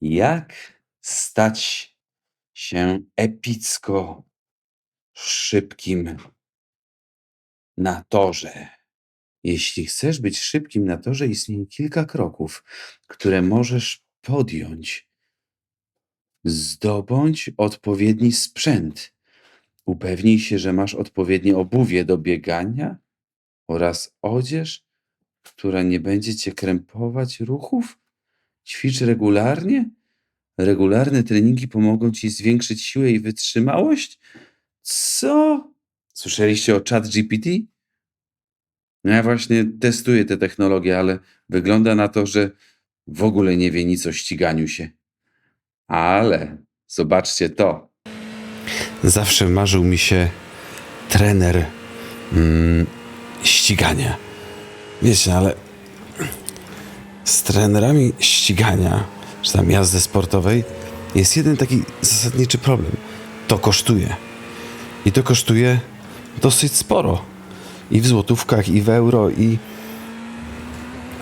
Jak stać się epicko szybkim na torze? Jeśli chcesz być szybkim na torze, istnieje kilka kroków, które możesz podjąć. Zdobądź odpowiedni sprzęt. Upewnij się, że masz odpowiednie obuwie do biegania oraz odzież, która nie będzie cię krępować ruchów. Ćwicz regularnie. Regularne treningi pomogą ci zwiększyć siłę i wytrzymałość. Co? Słyszeliście o ChatGPT? No ja właśnie testuję tę technologię, ale wygląda na to, że w ogóle nie wie nic o ściganiu się. Ale zobaczcie to. Zawsze marzył mi się trener mm, ścigania. Wiecie, ale z trenerami ścigania, czy tam jazdy sportowej, jest jeden taki zasadniczy problem. To kosztuje. I to kosztuje dosyć sporo. I w złotówkach, i w euro, i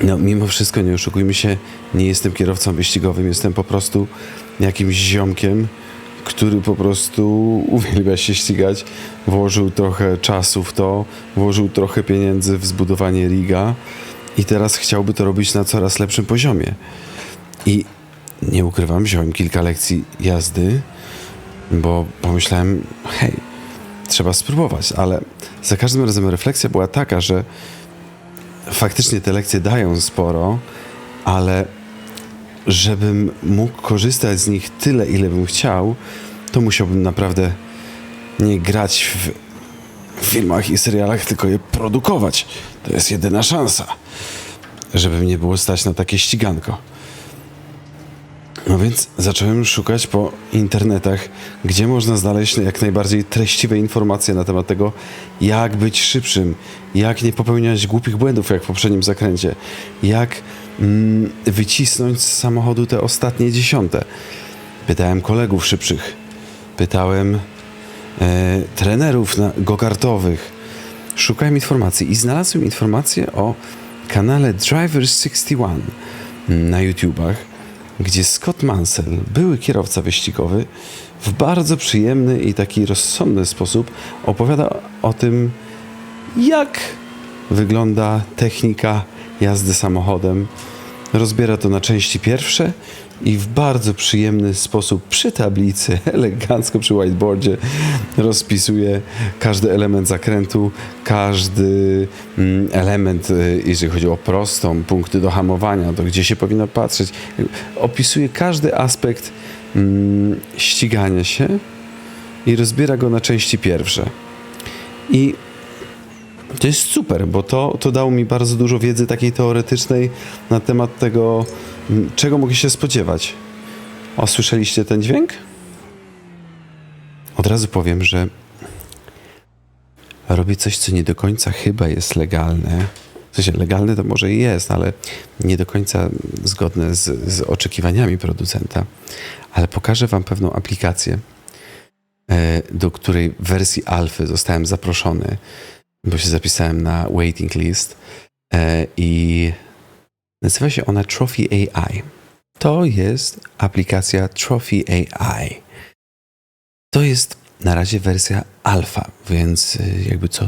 no, mimo wszystko, nie oszukujmy się, nie jestem kierowcą wyścigowym, jestem po prostu jakimś ziomkiem, który po prostu uwielbia się ścigać, włożył trochę czasu w to, włożył trochę pieniędzy w zbudowanie riga i teraz chciałby to robić na coraz lepszym poziomie. I nie ukrywam, wziąłem kilka lekcji jazdy, bo pomyślałem, hej, trzeba spróbować, ale za każdym razem refleksja była taka, że faktycznie te lekcje dają sporo, ale żebym mógł korzystać z nich tyle, ile bym chciał, to musiałbym naprawdę nie grać w filmach i serialach, tylko je produkować. To jest jedyna szansa, żeby mnie było stać na takie ściganko. No więc zacząłem szukać po internetach, gdzie można znaleźć jak najbardziej treściwe informacje na temat tego, jak być szybszym, jak nie popełniać głupich błędów jak w poprzednim zakręcie, jak mm, wycisnąć z samochodu te ostatnie dziesiąte. Pytałem kolegów szybszych, pytałem e, trenerów na, gokartowych, szukałem informacji i znalazłem informację o kanale Drivers61 na YouTubach, gdzie Scott Mansell, były kierowca wyścigowy, w bardzo przyjemny i taki rozsądny sposób opowiada o tym, jak wygląda technika jazdy samochodem. Rozbiera to na części pierwsze i w bardzo przyjemny sposób przy tablicy, elegancko przy whiteboardzie rozpisuje każdy element zakrętu, każdy mm, element, y, jeżeli chodzi o prostą, punkty do hamowania, to gdzie się powinno patrzeć. Opisuje każdy aspekt mm, ścigania się i rozbiera go na części pierwsze. I to jest super, bo to, to dało mi bardzo dużo wiedzy takiej teoretycznej na temat tego, czego mogę się spodziewać. O, słyszeliście ten dźwięk? Od razu powiem, że robię coś, co nie do końca chyba jest legalne. W sensie legalne to może i jest, ale nie do końca zgodne z, z oczekiwaniami producenta. Ale pokażę Wam pewną aplikację, e, do której w wersji alfy zostałem zaproszony bo się zapisałem na waiting list e, i nazywa się ona Trophy AI. To jest aplikacja Trophy AI. To jest na razie wersja alfa, więc e, jakby co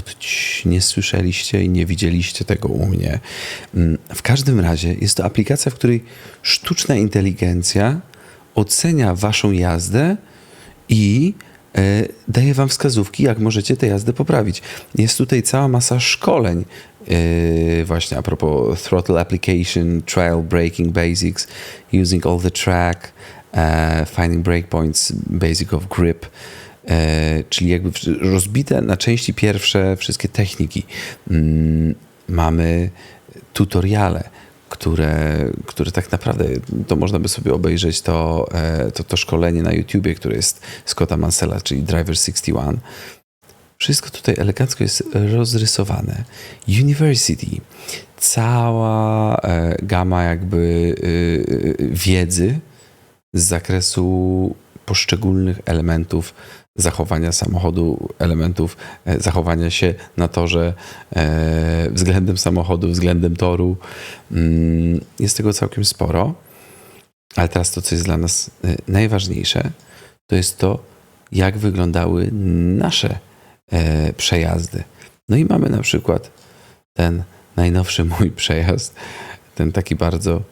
nie słyszeliście i nie widzieliście tego u mnie. Mm, w każdym razie jest to aplikacja, w której sztuczna inteligencja ocenia waszą jazdę i E, daje Wam wskazówki, jak możecie tę jazdę poprawić. Jest tutaj cała masa szkoleń, e, właśnie a propos throttle application, trial braking basics, using all the track, e, finding breakpoints, basic of grip, czyli jakby rozbite na części pierwsze wszystkie techniki. Mm, mamy tutoriale które, które tak naprawdę to można by sobie obejrzeć to, e, to, to szkolenie na YouTubie, które jest Scotta Mansella, czyli Driver 61. Wszystko tutaj elegancko jest rozrysowane. University, cała e, gama jakby e, wiedzy z zakresu poszczególnych elementów zachowania samochodu, elementów e, zachowania się na torze e, względem samochodu, względem toru. Mm, jest tego całkiem sporo. Ale teraz to, co jest dla nas najważniejsze, to jest to, jak wyglądały nasze e, przejazdy. No i mamy na przykład ten najnowszy mój przejazd, ten taki bardzo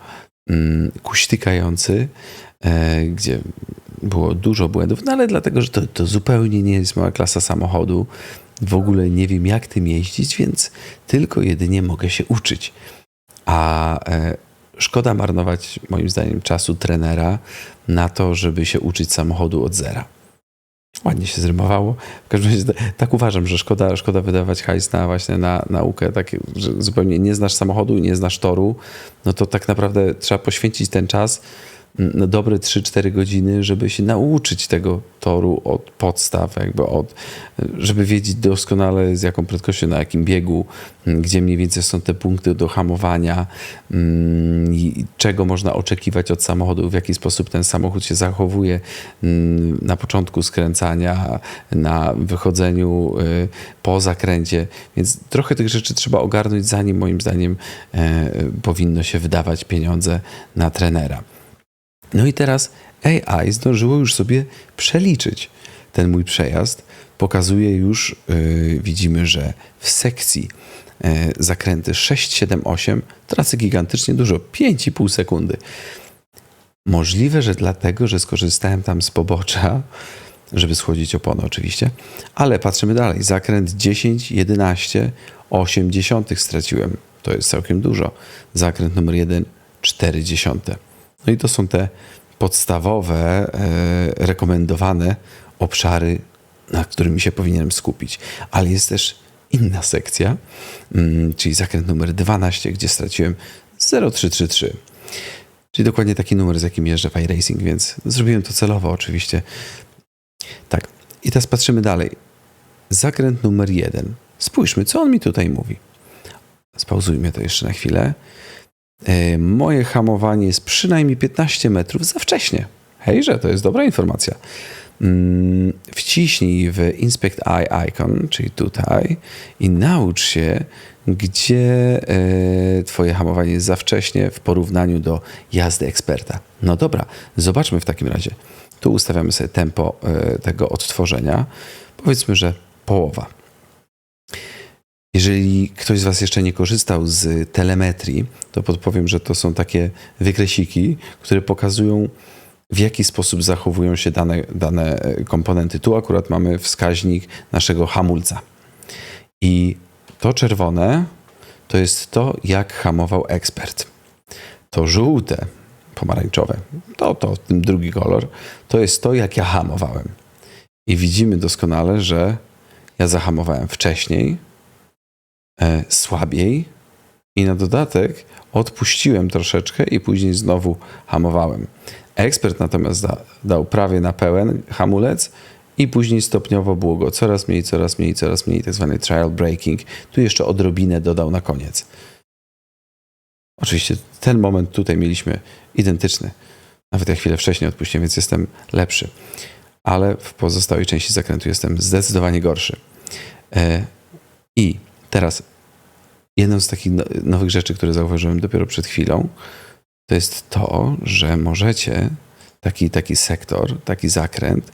mm, kuśtykający, e, gdzie było dużo błędów, no ale dlatego, że to, to zupełnie nie jest moja klasa samochodu. W ogóle nie wiem, jak tym jeździć, więc tylko jedynie mogę się uczyć. A e, szkoda marnować, moim zdaniem, czasu trenera na to, żeby się uczyć samochodu od zera. Ładnie się zrymowało. W każdym razie tak uważam, że szkoda, szkoda wydawać hajs na właśnie na naukę, tak, że zupełnie nie znasz samochodu, nie znasz toru, no to tak naprawdę trzeba poświęcić ten czas dobre 3-4 godziny, żeby się nauczyć tego toru od podstaw, jakby od, żeby wiedzieć doskonale z jaką prędkością, na jakim biegu, gdzie mniej więcej są te punkty do hamowania, czego można oczekiwać od samochodu, w jaki sposób ten samochód się zachowuje na początku skręcania, na wychodzeniu y, po zakręcie. Więc trochę tych rzeczy trzeba ogarnąć, zanim moim zdaniem e, powinno się wydawać pieniądze na trenera. No i teraz AI zdążyło już sobie przeliczyć ten mój przejazd. Pokazuje już, yy, widzimy, że w sekcji yy, zakręty 6, 7, 8 tracę gigantycznie dużo 5,5 sekundy. Możliwe, że dlatego, że skorzystałem tam z pobocza, żeby schłodzić opony oczywiście, ale patrzymy dalej. Zakręt 10, 11, 8 dziesiątych straciłem. To jest całkiem dużo. Zakręt numer 1, 4 dziesiąte. No i to są te podstawowe, e, rekomendowane obszary, na którymi się powinienem skupić. Ale jest też inna sekcja, mm, czyli zakręt numer 12, gdzie straciłem 0,333. Czyli dokładnie taki numer, z jakim jeżdżę w iRacing, więc zrobiłem to celowo oczywiście. Tak, i teraz patrzymy dalej. Zakręt numer 1. Spójrzmy, co on mi tutaj mówi. Spauzujmy to jeszcze na chwilę. E, moje hamowanie jest przynajmniej 15 metrów za wcześnie. Hejże, to jest dobra informacja. Mm, wciśnij w Inspect Eye Icon, czyli tutaj, i naucz się, gdzie e, Twoje hamowanie jest za wcześnie w porównaniu do jazdy eksperta. No dobra, zobaczmy w takim razie. Tu ustawiamy sobie tempo e, tego odtworzenia. Powiedzmy, że połowa. Jeżeli ktoś z Was jeszcze nie korzystał z telemetrii, to podpowiem, że to są takie wykresiki, które pokazują, w jaki sposób zachowują się dane, dane komponenty. Tu akurat mamy wskaźnik naszego hamulca. I to czerwone to jest to, jak hamował ekspert. To żółte, pomarańczowe, to, to ten drugi kolor, to jest to, jak ja hamowałem. I widzimy doskonale, że ja zahamowałem wcześniej, e, słabiej i na dodatek odpuściłem troszeczkę i później znowu hamowałem. Ekspert natomiast da, dał prawie na pełen hamulec i później stopniowo było go coraz mniej, coraz mniej, coraz mniej, tak zwany trial breaking. Tu jeszcze odrobinę dodał na koniec. Oczywiście ten moment tutaj mieliśmy identyczny. Nawet ja chwilę wcześniej odpuściłem, więc jestem lepszy. Ale w pozostałej części zakrętu jestem zdecydowanie gorszy. E, I teraz jedną z takich no, nowych rzeczy, które zauważyłem dopiero przed chwilą, to jest to, że możecie taki, taki sektor, taki zakręt.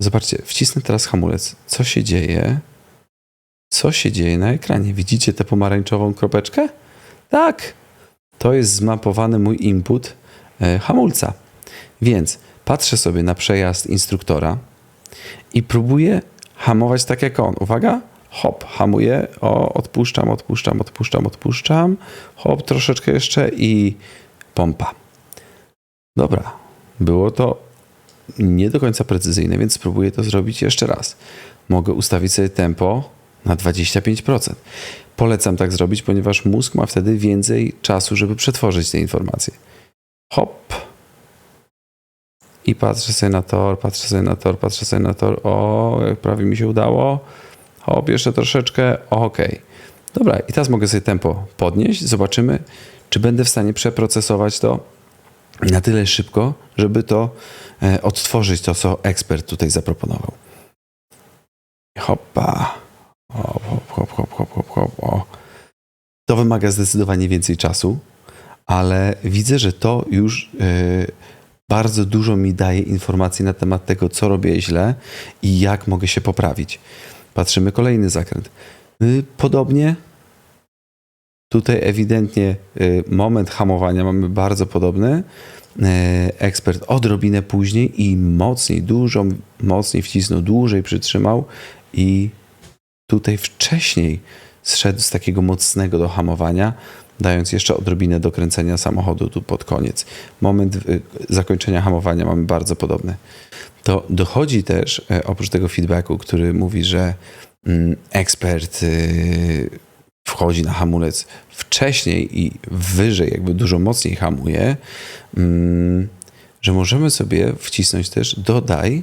Zobaczcie, wcisnę teraz hamulec. Co się dzieje? Co się dzieje na ekranie? Widzicie tę pomarańczową kropeczkę? Tak, to jest zmapowany mój input e, hamulca. Więc patrzę sobie na przejazd instruktora i próbuję hamować tak jak on. Uwaga, hop, hamuję, o, odpuszczam, odpuszczam, odpuszczam, odpuszczam, hop, troszeczkę jeszcze i pompa. Dobra, było to nie do końca precyzyjne, więc spróbuję to zrobić jeszcze raz. Mogę ustawić sobie tempo na 25%. Polecam tak zrobić, ponieważ mózg ma wtedy więcej czasu, żeby przetworzyć te informacje. Hop. I patrzę sobie na tor, patrzę sobie na tor, patrzę sobie na tor. O, jak prawie mi się udało. Hop, jeszcze troszeczkę. Ok. Dobra, i teraz mogę sobie tempo podnieść. Zobaczymy, czy będę w stanie przeprocesować to na tyle szybko, żeby to e, odtworzyć to, co ekspert tutaj zaproponował. Hoppa. Hop, hop, hop, hop, hop, hop, hop. O. To wymaga zdecydowanie więcej czasu, ale widzę, że to już yy, bardzo dużo mi daje informacji na temat tego, co robię źle i jak mogę się poprawić. Patrzymy kolejny zakręt. Y, Podobnie tutaj ewidentnie y, moment hamowania mamy bardzo podobny. Y, Ekspert odrobinę później i mocniej, dużo mocniej wcisnął, dłużej przytrzymał i tutaj wcześniej zszedł z takiego mocnego do hamowania, dając jeszcze odrobinę dokręcenia samochodu tu pod koniec. Moment y, zakończenia hamowania mamy bardzo podobny. To dochodzi też, e, oprócz tego feedbacku, który mówi, że mm, ekspert y, wchodzi na hamulec wcześniej i wyżej, jakby dużo mocniej hamuje, mm, że możemy sobie wcisnąć też dodaj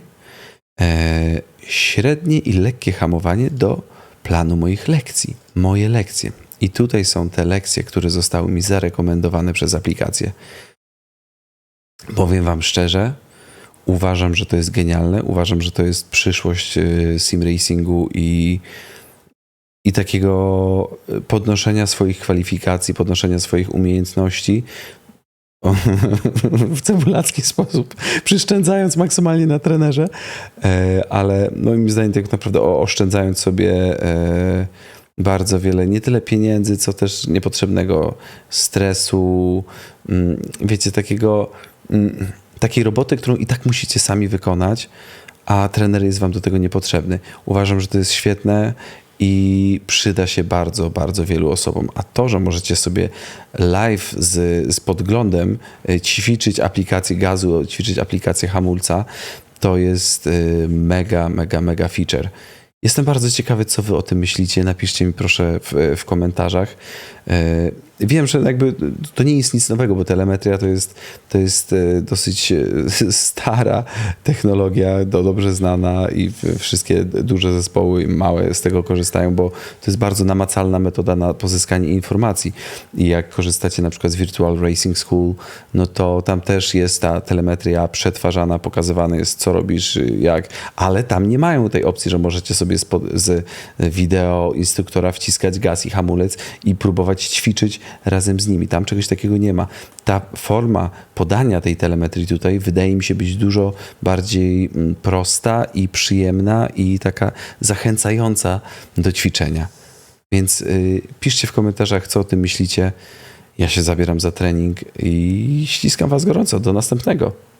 e, średnie i lekkie hamowanie do planu moich lekcji. Moje lekcje. I tutaj są te lekcje, które zostały mi zarekomendowane przez aplikację. Powiem Wam szczerze, uważam, że to jest genialne. Uważam, że to jest przyszłość y, sim racingu i, i takiego y, podnoszenia swoich kwalifikacji, podnoszenia swoich umiejętności w cebulacki sposób, przyszczędzając maksymalnie na trenerze, e, ale moim zdaniem tak naprawdę oszczędzając sobie e, bardzo wiele, nie tyle pieniędzy, co też niepotrzebnego stresu, mm, wiecie, takiego, mm, takiej roboty, którą i tak musicie sami wykonać, a trener jest wam do tego niepotrzebny. Uważam, że to jest świetne i przyda się bardzo, bardzo wielu osobom. A to, że możecie sobie live z, z podglądem e, ćwiczyć aplikację gazu, ćwiczyć aplikację hamulca, to jest e, mega, mega, mega feature. Jestem bardzo ciekawy, co wy o tym myślicie. Napiszcie mi proszę w, w komentarzach. Wiem, że jakby to nie jest nic nowego, bo telemetria to jest, to jest e, dosyć e, stara technologia, do, dobrze znana i wszystkie duże zespoły i małe z tego korzystają, bo to jest bardzo namacalna metoda na pozyskanie informacji. I jak korzystacie na przykład z Virtual Racing School, no to tam też jest ta telemetria przetwarzana, pokazywane jest, co robisz, jak, ale tam nie mają tej opcji, że możecie sobie z wideo instruktora wciskać gaz i hamulec i próbować ćwiczyć razem z nimi. Tam czegoś takiego nie ma. Ta forma podania tej telemetrii tutaj wydaje mi się być dużo bardziej mm, prosta i przyjemna i taka zachęcająca do ćwiczenia. Więc y, piszcie w komentarzach, co o tym myślicie. Ja się zabieram za trening i ściskam Was gorąco. Do następnego.